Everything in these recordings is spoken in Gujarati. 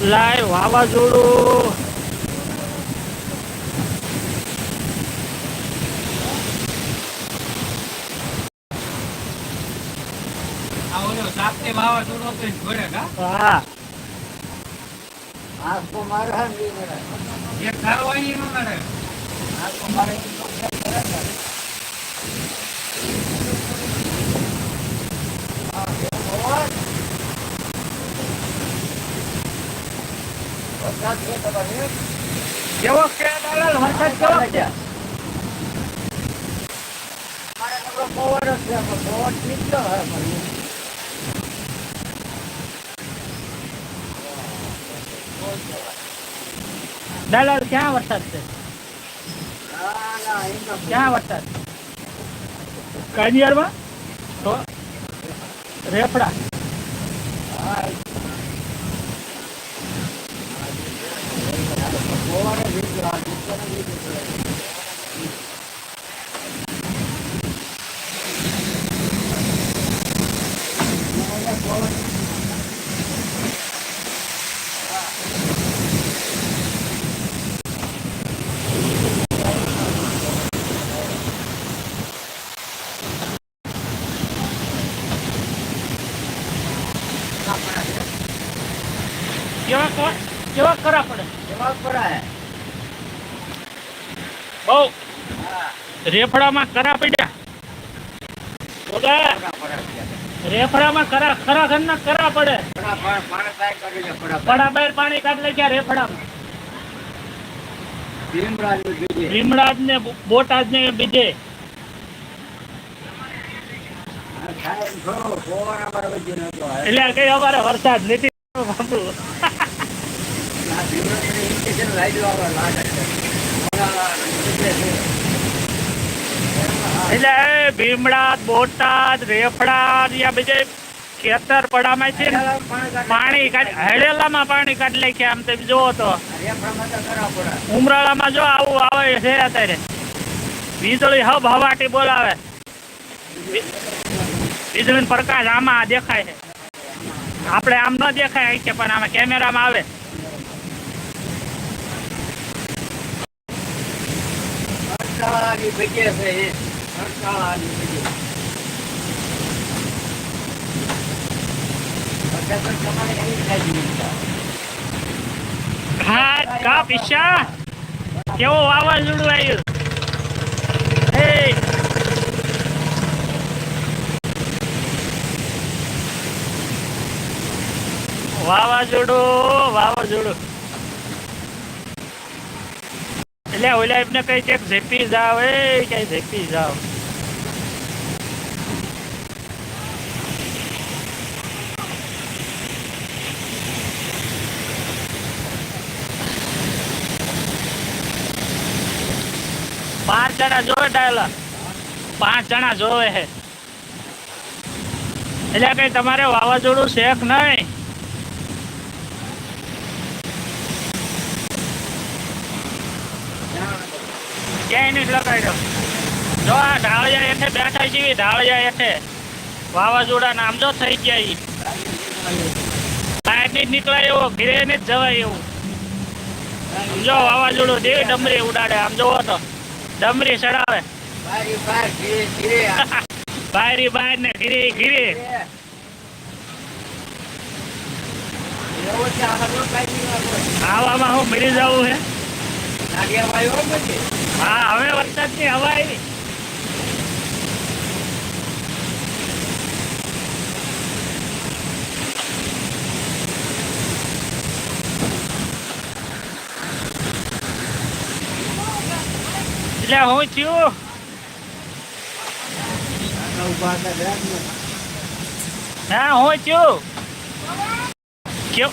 લાય વાવાઝોડું? હા આંખો મારે હે ને ઈ નડે. એક ધારો અહીં નો મારે ઈ નુકસાન કરે ને. હા, કેમ હોય? વરસાદ છે? દલાલ વરસાદ કેવો છે પવન છે, પવન નીકળ્યો હે દલાલ ક્યાં વરસાદ છે. ક્યાં વરસાદ કાનિયારમાં તો રેફડા કેવા પડે. બહુ. રેફડામાં પડ્યા. રેફડામાં ખરા ઘરના પડે. પડા, બહાર પાણી કાઢ લે રેફડામાં. ભીમરાજનું ને બોટાદ ને બીજે. એટલે કઈ અમારે વરસાદ નથી. એટલે ભીમડા, બોટાદ રેફડા યા બીજે ખેતર પડામાં છે પાણી હળેલામાં પાણી કાઢી લે કે આમ તો રેફડામાં તો. ઉમરાળામાં જો આવું આવે છે અત્યારે. વીજળી હબ હવાટી બોલાવે. વીજળી પ્રકાશ આમાં દેખાય છે. આપણે આમ ન દેખાય કે પણ આમાં કેમેરામાં આવે. કંટાળાની જગ્યા છે એ. કેવો આવ્યું? હે. વાવાઝોડું વાવાઝોડું. એટલે ઓલા એમને કઈ કે ઝેપી જાવ, એ કઈ ઝેપી જાવ. પાંચ જણા જોવે ડાયલા. પાંચ જણા જોવે હે. એટલે કઈ તમારે વાવાઝોડું શેખ નહીં? હેઠે વાવાઝોડા થઈ જાય બહાર નહીં જવાય એવું. વાવાઝોડું દેવી ડમરી ઉડાડે, આમ જોવો તો. ડમરી ચડાવે. બારી બહાર ને ઘીરે ઘીરે. આવામાં હું મરી જવું પછી. હા, હવે વરસાદની હવા આવી. એટલે હું થયું. હા, હું થયું?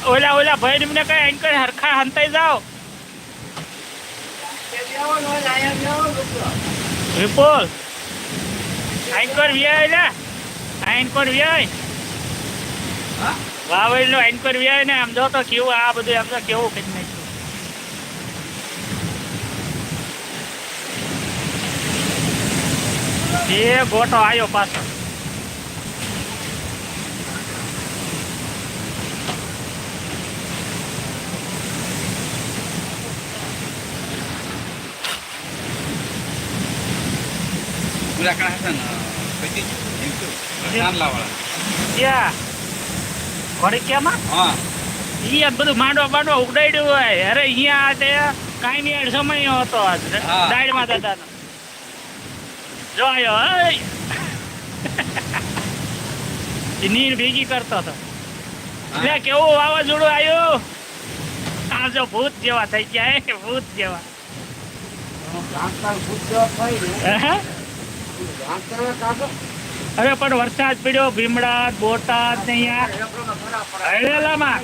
ઓલા ઓલા ભાઈ મને કઈ એન્કર હરખા હંતાઈ જાઓ. તે આઈન પર. વિપુલ વ્યાય ને? પર વ્યાય વાવેલ નો આઈન પર વ્યાય ને? આમ જો તો કેવું, આ બધું આમ તો કેવું કઈ નહીં. એ ગોટો આવ્યો પાછો. હતા ને પછી એમ તો ચાંદલાવાળા. ક્યાં ઘોડીકિયામાં હા. અહીંયા બધું માંડવા માંડવા ઉડાડ્યું હોય. અરે અહીંયા તે કાંઈ નહીં સમય હતો આજ. હા. દાઢમાં દાદાનો જો આયો હઈ. નીર ભેગી કરતો હતો. એટલે કેવું વાવાઝોડું આવ્યું આ જો ભૂત જેવા થઈ ગયા હે, ભૂત જેવા. ભૂત જેવા કાઢો. અરે પણ વરસાદ પડ્યો ભીમડા બોટાદ ને અહીંયા. હળેલામાં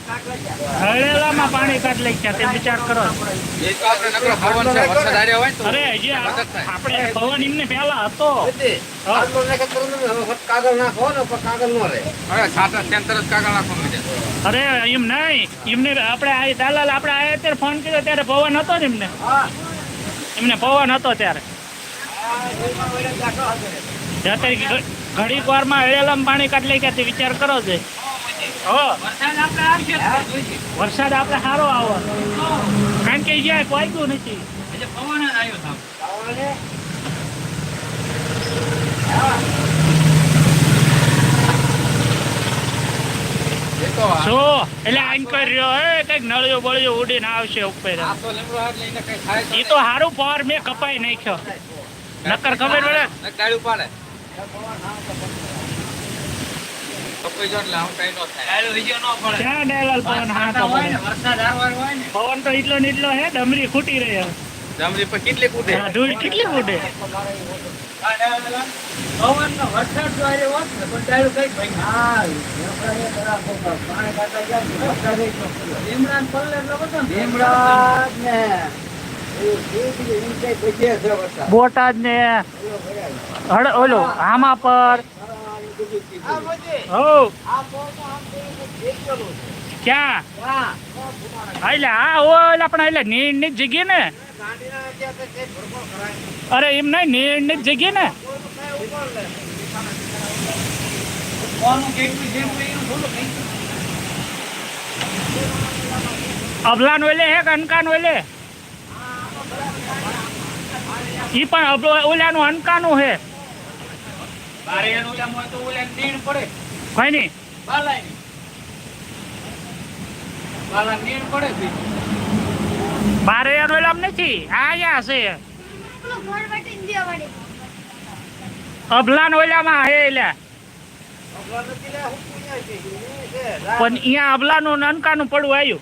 હળેલામાં પાણી કાઢ લઈ ગયા તે વિચાર કરો. એ તો આપણે નકરો પવન છે વરસાદ આવ્યો હોય ને તો અરે હજી આપણે પવન એમને પેલા હતો. કાગળ નાખે ને કાગળ ન કાગળ અરે એમ નહીં. એમને આપણે આ દાલાલ આપણે આયા ત્યારે ફોન કર્યો ત્યારે પવન હતો ને એમને. એમને પવન હતો ત્યારે આ જોઈમાં વળે જાતો હશે. અત્યારે ઘડીક વારમાં હળેલામાં પાણી કાઢ લઈ ગયા વિચાર કરો છે. વરસાદ આપણે સારો આવો. કારણ કે જ્યાં પહોંચ્યું નથી. પવન જ આવ્યો. એ શું એટલે હે કંઈક નળિયો બળિયો ઉડીને આવશે ઉપર. એ તો સારું પાર મેં કપાઈ નાખ્યો. નક્કર ખબર પડે એક ડાળું પાડે. કપાઈ જાય એટલે આવું કાંઈ ન થાય. ક્યાં ડાયલાલ પવન તો હોય ને, પડે. વરસાદ આવવાનો હોય ને. પવન તો એટલો ને એટલો હે ડમરી ખૂટી રહી ડમરી પર કેટલી કૂદે? ધૂળ કેટલી કૂટે પવન નો વરસાદ જો આવ્યો હોત ને, કઈ. હા, પાણી કાઢવા ગયા ને, વરસાદે જ નહોતો. લીમડાને પલ્લે એટલો બધો ને. ભીમરાજ ને બોટાદ ને ઓલો આમાં પર. ક્યાં? એટલે હા ઓલા પણ એટલે નીર જ જગ્યા ને. અરે, એમ નહીં નીર જ જગ્યા ને અબલાન ઓલે હે કે અનકાન ઓલે ઈ પણ ઓલાનું અનકાનું પડે. કઈ નહીં. બારે ઓલામ નથી. છે. અબલાન ઓલામાં હે એટલે છે. એ છે. પણ અહીંયા અબલાનું ને અનકાનું પડવું આવ્યું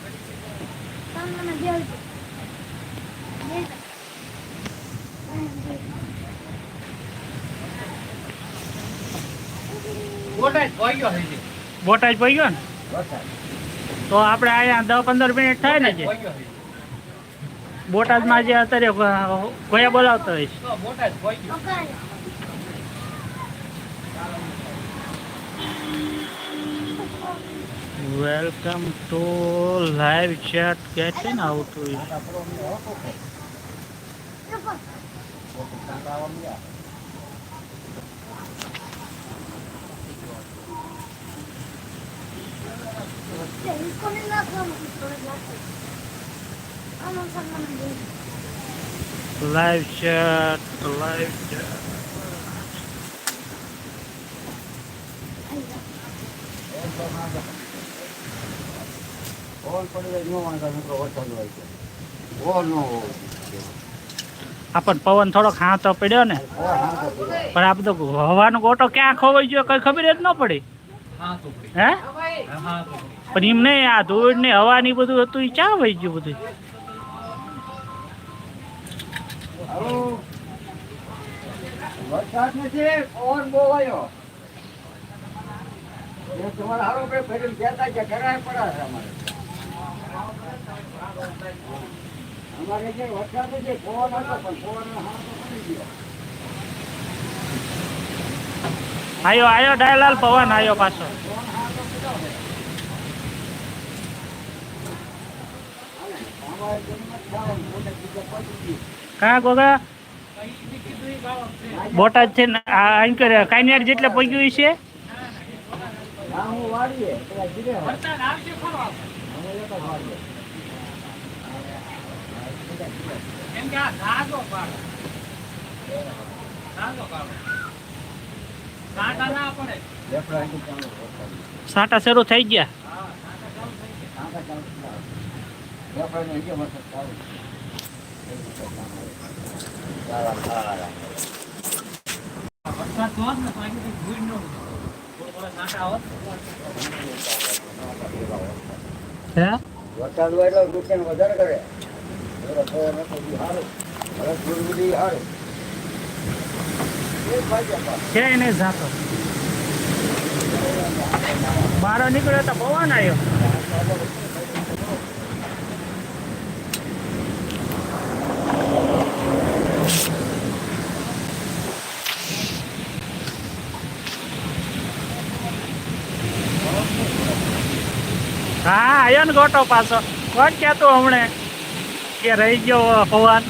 બોટાદ પડી ગયો ને? તો આપણે અહીંયા દસ પંદર મિનિટ થાય ને જે? બોટાદમાં જે અત્યારે કોયા બોલાવતો હોય Welcome to live chat getting out. Live chat, live chat. પવન પડી ન વાંધો, નકરો વરસાદ હોય છે. પવન ન થોડોક હાથો પડ્યો ને પીડે. પણ આ બધો હવાનો ગોટો ક્યાં ખોવાઈ ગયો કઈ ખબર જ ન પડી હા પડી. પડી. પણ એમ નહીં આ ધૂળ ને હવા ની બધું હતું એ ચા વહી ગયું બધું વરસાદ નથી પવન બહુ આવ્યો તમારે હારો કઈ ફેરીને કહેતા કે ઘરે પડ્યા છે અમારે અમારે જે વરસાદ છે પવન હતો પણ પવન હાથ પડી ગયો. આયો આયો ડાયલાલ પવન આયો પાછો. કા ગોગા? બોટાદ છે ને આ અહીં કરે જેટલે પગ્યું છે? ના હું વાળીએ. વરસાદ આવશે ખરો કેમ કે આ ધાગો પાડો. ધાગો પાડો. સાટા ના પડે. ચાલુ શરૂ થઈ ગયા વરસાદ તો ને અહીંથી ભૂઈ ન. થોડા થોડા કાંટા હે વરસાદ હોય એટલે નુકસાન વધારે કરે બધી હારું. એક વાગ્યા પાછું. છે નહીં જાતો બહાર નીકળ્યો તો પવન આવ્યો હા આયો ને ગોટો પાછો. કોણ કહેતો હમણે? કે રહી ગયો પવન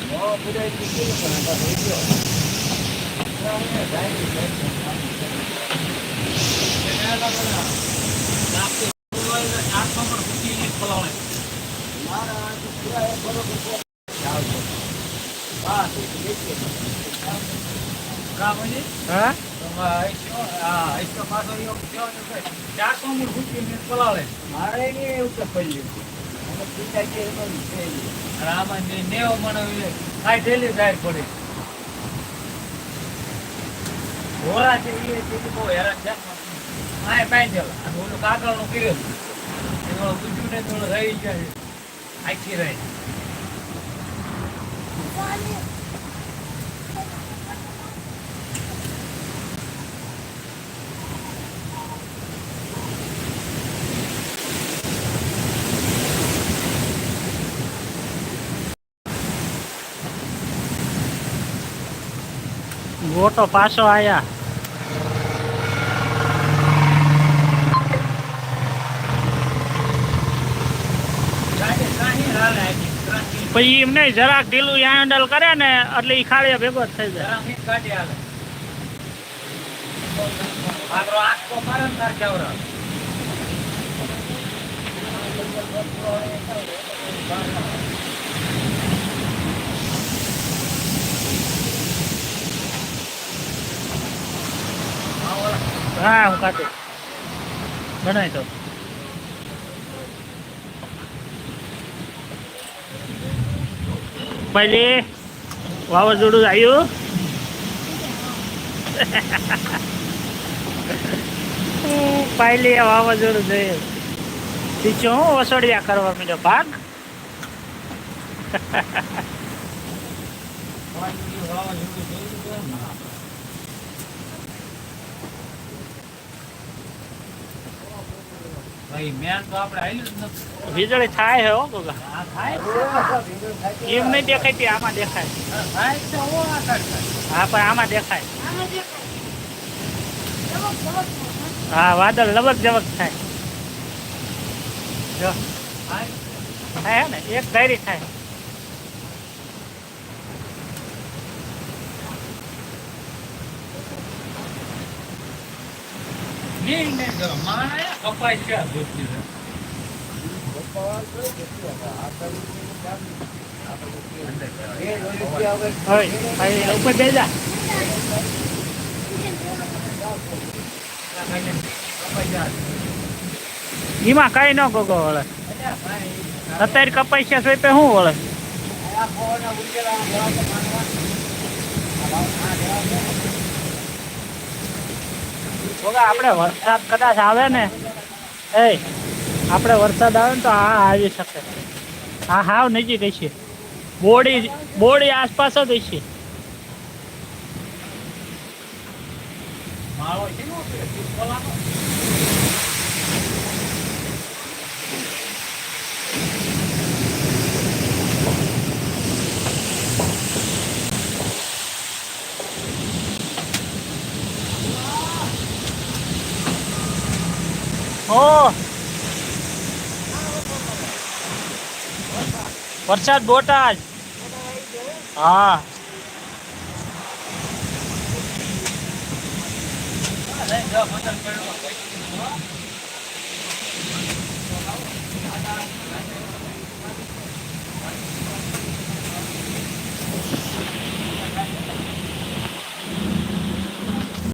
હો, ચારસો પણ ફૂટી નહીં ખોલાવે. મારે ઈ એવું તો પડ્યું. અમે પિતા કે એમાં ઈ છે આમાં ને નેવો મને કાંઈ ઢેલી જાય પડી. ઘોડા છે એ બહુ હેરાન છે. આ પાઈ અને ઓલું કાગળનું કર્યું એનો બીજું ને થોડું રહી જાય આખી રહી ગોટો પાછો આયા ગાડી ત્રાહી હાલે આખી ત્રાહી પછી એમને જરાક ઢીલું હેન્ડલ કરે ને, એટલે એ ખાડીયા ભેગો જ થઈ જાય. ત્રાહી ગાડી હાલે આગળ આંખો મારે ને તાર કેવરા હા, હું કાઢું બનાવી તો. પહેલી વાવાઝોડું આવ્યું પહેલી વાવાઝોડું જોયું હું વસોડિયા કરવા માંડ્યો, ભાગ મેન તો આપણે આયલું જ નથી વીજળી થાય હે થાય. એમ નહીં આમાં દેખાય. તો ઓ આ કરતા હા પણ આમાં દેખાય. આમાં દેખાય. હા વાદળ લબક જબક થાય. જો. થાય ને એક ધારી થાય નહીં નહીં કરો મારે કપાય છે આ દૂધની અંદર. એ રૂપિયા હવે હોય ભાઈ ઉપર જઈ જા આ કાંઈ કપાઈ જાય એમાં કઈ ન ગોગો વળે અલ્યા ભાઈ અત્યારે કપાઈ છે સોય શું વળે આપણે વરસાદ કદાચ આવે ને એ આપણે વરસાદ આવે ને તો હા આવી શકે. હા હાવ નજીક હશે. બોડી બોડી આસપાસ જ હશે. માળો હો વરસાદ બોટાદ. હા. દસ